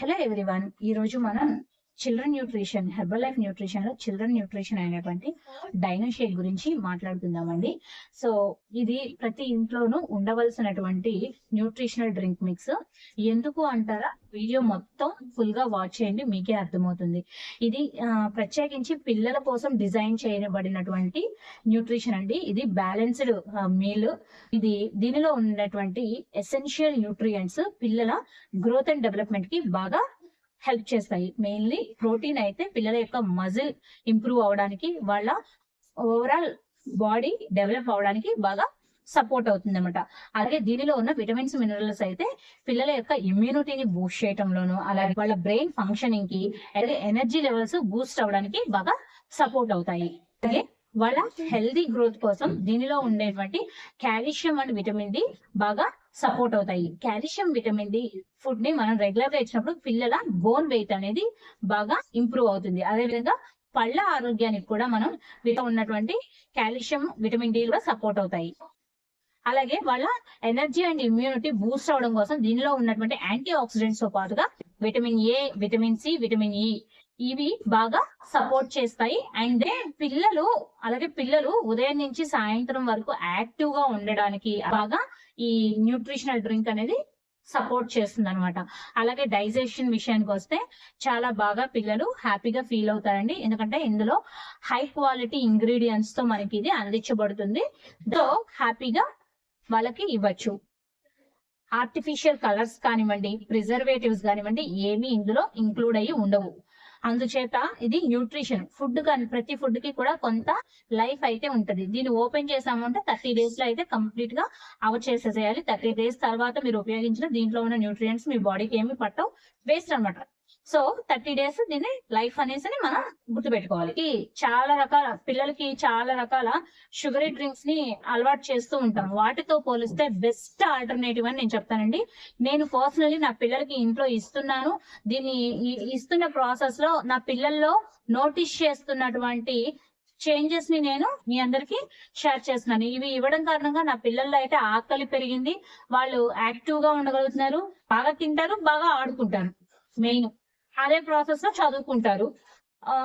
Hello everyone? ఈరోజు మనం children nutrition Herbalife న్యూట్రిషన్లో చిల్డ్రన్ న్యూట్రిషన్ అయినటువంటి డైనోషియల్ గురించి మాట్లాడుకుందామండి. సో ఇది ప్రతి ఇంట్లోనూ ఉండవలసినటువంటి న్యూట్రిషనల్ డ్రింక్ మిక్స్ ఎందుకు అంటారా? వీడియో మొత్తం ఫుల్గా వాచ్ చేయండి మీకే అర్థమవుతుంది. ఇది ప్రత్యేకించి పిల్లల కోసం డిజైన్ చేయబడినటువంటి న్యూట్రిషన్ అండి. ఇది బ్యాలెన్స్డ్ మీల్ ఇది దీనిలో ఉన్నటువంటి ఎసెన్షియల్ న్యూట్రియంట్స్ పిల్లల గ్రోత్ అండ్ డెవలప్మెంట్కి బాగా హెల్ప్ చేస్తాయి. మెయిన్లీ ప్రోటీన్ అయితే పిల్లల యొక్క మజిల్ ఇంప్రూవ్ అవడానికి వాళ్ళ ఓవరాల్ బాడీ డెవలప్ అవడానికి బాగా సపోర్ట్ అవుతుంది అనమాట అలాగే దీనిలో ఉన్న విటమిన్స్ మినరల్స్ అయితే పిల్లల యొక్క ఇమ్యూనిటీని బూస్ట్ చేయడంలోను అలాగే వాళ్ళ బ్రెయిన్ ఫంక్షనింగ్కి అలాగే ఎనర్జీ లెవెల్స్ బూస్ట్ అవడానికి బాగా సపోర్ట్ అవుతాయి. అలాగే వాళ్ళ హెల్దీ గ్రోత్ కోసం దీనిలో ఉండేటువంటి కాల్షియం అండ్ విటమిన్ డి బాగా సపోర్ట్ అవుతాయి. కాల్షియం విటమిన్ డి ఫుడ్ని మనం రెగ్యులర్గా ఇచ్చినప్పుడు పిల్లల బోన్ వెయిట్ అనేది బాగా ఇంప్రూవ్ అవుతుంది. అదేవిధంగా పళ్ళ ఆరోగ్యానికి కూడా మనం వీటిలో ఉన్నటువంటి కాల్షియం విటమిన్ డి కూడా సపోర్ట్ అవుతాయి. అలాగే వాళ్ళ ఎనర్జీ అండ్ ఇమ్యూనిటీ బూస్ట్ అవడం కోసం దీనిలో ఉన్నటువంటి యాంటీ ఆక్సిడెంట్స్తో పాటుగా vitamin A vitamin C vitamin E ఇవి బాగా సపోర్ట్ చేస్తాయి. అండ్ పిల్లలు అలాగే పిల్లలు ఉదయం నుంచి సాయంత్రం వరకు యాక్టివ్గా ఉండడానికి బాగా ఈ న్యూట్రిషనల్ డ్రింక్ అనేది సపోర్ట్ చేస్తుంది అనమాట అలాగే డైజెషన్ విషయానికి వస్తే చాలా బాగా పిల్లలు హ్యాపీగా ఫీల్ అవుతారండి. ఎందుకంటే ఇందులో హై క్వాలిటీ ఇంగ్రీడియంట్స్తో మనకి ఇది అందించబడుతుంది. దో హ్యాపీగా వాళ్ళకి ఇవ్వచ్చు. ఆర్టిఫిషియల్ కలర్స్ కానివ్వండి ప్రిజర్వేటివ్స్ కానివ్వండి ఏమి ఇందులో ఇంక్లూడ్ అయ్యి ఉండవు. అందుచేత ఇది న్యూట్రిషన్. ఫుడ్ కానీ ప్రతి ఫుడ్కి కూడా కొంత లైఫ్ అయితే ఉంటది. దీన్ని ఓపెన్ చేసామంటే థర్టీ డేస్లో అయితే కంప్లీట్గా అవర్ చేసేసేయాలి. థర్టీ డేస్ తర్వాత మీరు ఉపయోగించిన దీంట్లో ఉన్న న్యూట్రియంట్స్ మీ బాడీకి ఏమి పట్టవు. వేస్ట్ అన్నమాట. సో థర్టీ డేస్ దీన్ని లైఫ్ అనేసి మనం గుర్తుపెట్టుకోవాలి. చాలా రకాల పిల్లలకి చాలా రకాల షుగరీ డ్రింక్స్ని అలవాటు చేస్తూ ఉంటాం. వాటితో పోలిస్తే బెస్ట్ ఆల్టర్నేటివ్ అని నేను చెప్తానండి. నేను పర్సనలీ నా పిల్లలకి ఇంట్లో ఇస్తున్నాను. దీన్ని ఇస్తున్న ప్రాసెస్లో నా పిల్లల్లో నోటీస్ చేస్తున్నటువంటి చేంజెస్ని నేను మీ అందరికి షేర్ చేస్తున్నాను. ఇవి ఇవ్వడం కారణంగా నా పిల్లల్లో అయితే ఆకలి పెరిగింది. వాళ్ళు యాక్టివ్గా ఉండగలుగుతున్నారు. బాగా తింటారు బాగా ఆడుకుంటారు. మెయిన్ అదే ప్రాసెస్లో చదువుకుంటారు.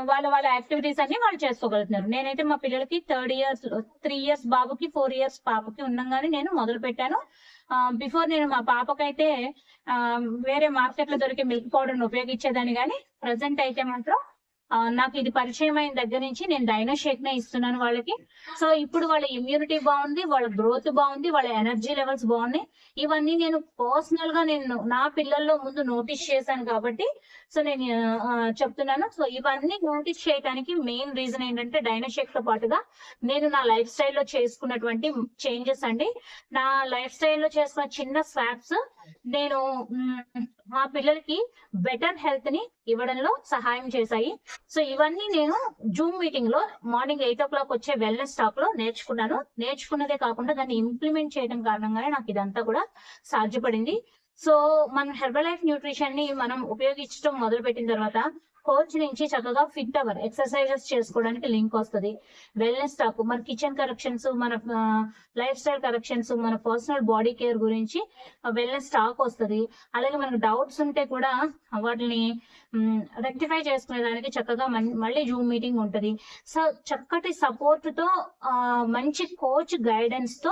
వాళ్ళ వాళ్ళ యాక్టివిటీస్ అన్ని వాళ్ళు చేసుకోగలుగుతున్నారు. నేనైతే మా పిల్లలకి థర్డ్ ఇయర్స్ త్రీ ఇయర్స్ బాబుకి ఫోర్ ఇయర్స్ పాపకి ఉండగానే నేను మొదలు పెట్టాను. బిఫోర్ నేను మా పాపకైతే వేరే మార్కెట్లో దొరికే మిల్క్ పౌడర్ ఉపయోగించేదాన్ని కానీ ప్రజెంట్ అయితే మాత్రం నాకు ఇది పరిచయం అయిన దగ్గర నుంచి నేను డైనోషేక్ నే ఇస్తున్నాను వాళ్ళకి. సో ఇప్పుడు వాళ్ళ ఇమ్యూనిటీ బాగుంది వాళ్ళ గ్రోత్ బాగుంది వాళ్ళ ఎనర్జీ లెవెల్స్ బాగున్నాయి. ఇవన్నీ నేను పర్సనల్గా నేను నా పిల్లల్లో ముందు నోటీస్ చేశాను కాబట్టి సో నేను చెప్తున్నాను. సో ఇవన్నీ నోటీస్ చేయడానికి మెయిన్ రీజన్ ఏంటంటే డైనోషేక్తో పాటుగా నేను నా లైఫ్ స్టైల్లో చేసుకున్నటువంటి చేంజెస్ అండి. నా లైఫ్ స్టైల్లో చేసుకున్న చిన్న స్వాప్స్ నేను మా పిల్లలకి బెటర్ హెల్త్ని ఇవ్వడంలో సహాయం చేశాయి. సో ఇవన్నీ నేను జూమ్ మీటింగ్లో మార్నింగ్ ఎయిట్ ఓ క్లాక్ వచ్చే వెల్నెస్ టాక్లో నేర్చుకున్నాను. నేర్చుకున్నదే కాకుండా దాన్ని ఇంప్లిమెంట్ చేయడం కారణంగానే నాకు ఇదంతా కూడా సాధ్యపడింది. సో మన హెర్బల్ లైఫ్ న్యూట్రిషన్ని మనం ఉపయోగించడం మొదలు పెట్టిన తర్వాత కోచ్ నుంచి చక్కగా ఫిట్ అవర్ ఎక్సర్సైజెస్ చేసుకోవడానికి లింక్ వస్తుంది. వెల్నెస్ టాక్ మన కిచెన్ కరెక్షన్స్ మన లైఫ్ స్టైల్ కరెక్షన్స్ మన పర్సనల్ బాడీ కేర్ గురించి వెల్నెస్ టాక్ వస్తుంది. అలాగే మనకు డౌట్స్ ఉంటే కూడా వాటిని రెక్టిఫై చేసుకునేదానికి చక్కగా మళ్ళీ జూమ్ మీటింగ్ ఉంటుంది. సో చక్కటి సపోర్ట్తో మంచి కోచ్ గైడెన్స్తో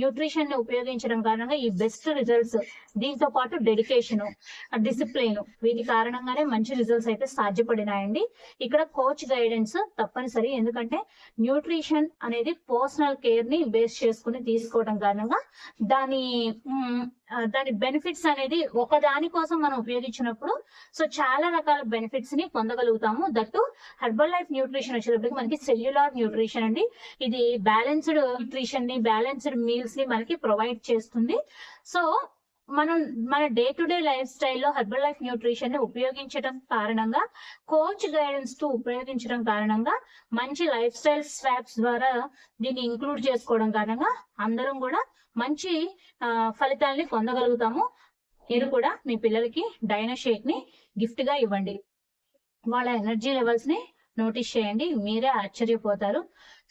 న్యూట్రిషన్ని ఉపయోగించడం కారణంగా ఈ బెస్ట్ రిజల్ట్స్ దీంతో పాటు డెడికేషన్ డిసిప్లిన్ వీటి కారణంగానే మంచి రిజల్ట్స్ అయితే సాధ్యపడినాయండి ఇక్కడ కోచ్ గైడెన్స్ తప్పనిసరి. ఎందుకంటే న్యూట్రిషన్ అనేది పర్సనల్ కేర్ని బేస్ చేసుకుని తీసుకోవడం కారణంగా దాని దాని బెనిఫిట్స్ అనేది ఒక దాని కోసం మనం ఉపయోగించినప్పుడు సో చాలా రకాల బెనిఫిట్స్ని పొందగలుగుతాము. దట్టు హెర్బల్ లైఫ్ న్యూట్రిషన్ వచ్చేటప్పటికి మనకి సెల్యులార్ న్యూట్రిషన్ అండి. ఇది బ్యాలెన్స్డ్ న్యూట్రిషన్ని బ్యాలెన్స్డ్ మీల్స్ని మనకి ప్రొవైడ్ చేస్తుంది. సో మనం మన డే టు డే లైఫ్ స్టైల్లో హెర్బల్ లైఫ్ న్యూట్రిషన్ని ఉపయోగించడం కారణంగా కోచ్ గైడెన్స్తో ఉపయోగించడం కారణంగా మంచి లైఫ్ స్టైల్ స్వాప్స్ ద్వారా దీన్ని ఇంక్లూడ్ చేసుకోవడం కారణంగా అందరం కూడా మంచి ఫలితాల్ని పొందగలుగుతాము. మీరు కూడా మీ పిల్లలకి డైనో షేక్ని గిఫ్ట్గా ఇవ్వండి. వాళ్ళ ఎనర్జీ లెవెల్స్ని నోటీస్ చేయండి. మీరే ఆశ్చర్యపోతారు.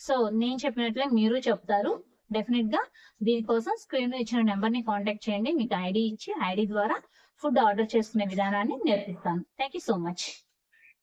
సో నేను చెప్పినట్లే మీరు చెప్తారు. డెఫినెట్గా దీనికోసం స్క్రీన్లో ఇచ్చిన నెంబర్ని కాంటాక్ట్ చేయండి. మీకు ఐడి ఇచ్చి ఐడి ద్వారా ఫుడ్ ఆర్డర్ చేసుకునే విధానాన్ని నేర్పిస్తాను. Thank you so much